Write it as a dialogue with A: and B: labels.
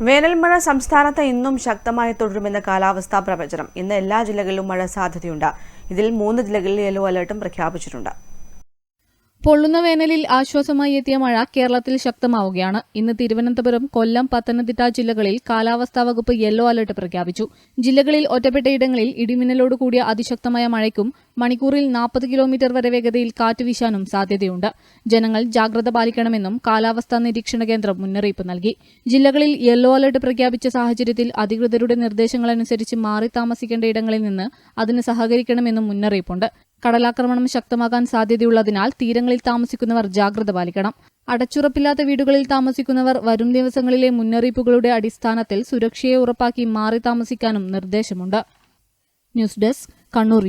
A: വേനൽമഴ സംസ്ഥാനത്ത് ഇന്നും ശക്തമായി തുടരുമെന്ന കാലാവസ്ഥാ പ്രവചനം. ഇന്ന് എല്ലാ ജില്ലകളിലും മഴ സാധ്യതയുണ്ട്. ഇതിൽ മൂന്ന് ജില്ലകളിൽ യെല്ലോ അലർട്ടും പ്രഖ്യാപിച്ചിട്ടുണ്ട്.
B: പൊള്ളുന്ന വേനലിൽ ആശ്വാസമായി എത്തിയ മഴ കേരളത്തിൽ ശക്തമാവുകയാണ്. ഇന്ന് തിരുവനന്തപുരം കൊല്ലം പത്തനംതിട്ട ജില്ലകളിൽ കാലാവസ്ഥാ വകുപ്പ് യെല്ലോ അലർട്ട് പ്രഖ്യാപിച്ചു. ജില്ലകളിൽ ഒറ്റപ്പെട്ടയിടങ്ങളിൽ ഇടിമിന്നലോട് കൂടിയ അതിശക്തമായ മഴയ്ക്കും മണിക്കൂറിൽ നാൽപ്പത് കിലോമീറ്റർ വരെ വേഗതയിൽ കാറ്റ് വീശാനും സാധ്യതയുണ്ട്. ജനങ്ങൾ ജാഗ്രത പാലിക്കണമെന്നും കാലാവസ്ഥാ നിരീക്ഷണ കേന്ദ്രം മുന്നറിയിപ്പ് നൽകി. ജില്ലകളിൽ യെല്ലോ അലർട്ട് പ്രഖ്യാപിച്ച സാഹചര്യത്തിൽ അധികൃതരുടെ നിർദ്ദേശങ്ങളനുസരിച്ച് മാറി താമസിക്കേണ്ട ഇടങ്ങളിൽ നിന്ന് അതിന് സഹകരിക്കണമെന്നും മുന്നറിയിപ്പുണ്ട്. കടലാക്രമണം ശക്തമാകാൻ സാധ്യതയുള്ളതിനാൽ തീരങ്ങളിൽ താമസിക്കുന്നവർ ജാഗ്രത പാലിക്കണം. അടച്ചുറപ്പില്ലാത്ത വീടുകളിൽ താമസിക്കുന്നവർ വരും ദിവസങ്ങളിലെ മുന്നറിയിപ്പുകളുടെ അടിസ്ഥാനത്തിൽ സുരക്ഷയെ ഉറപ്പാക്കി മാറി താമസിക്കാനും നിർദ്ദേശമുണ്ട്. News desk Kannur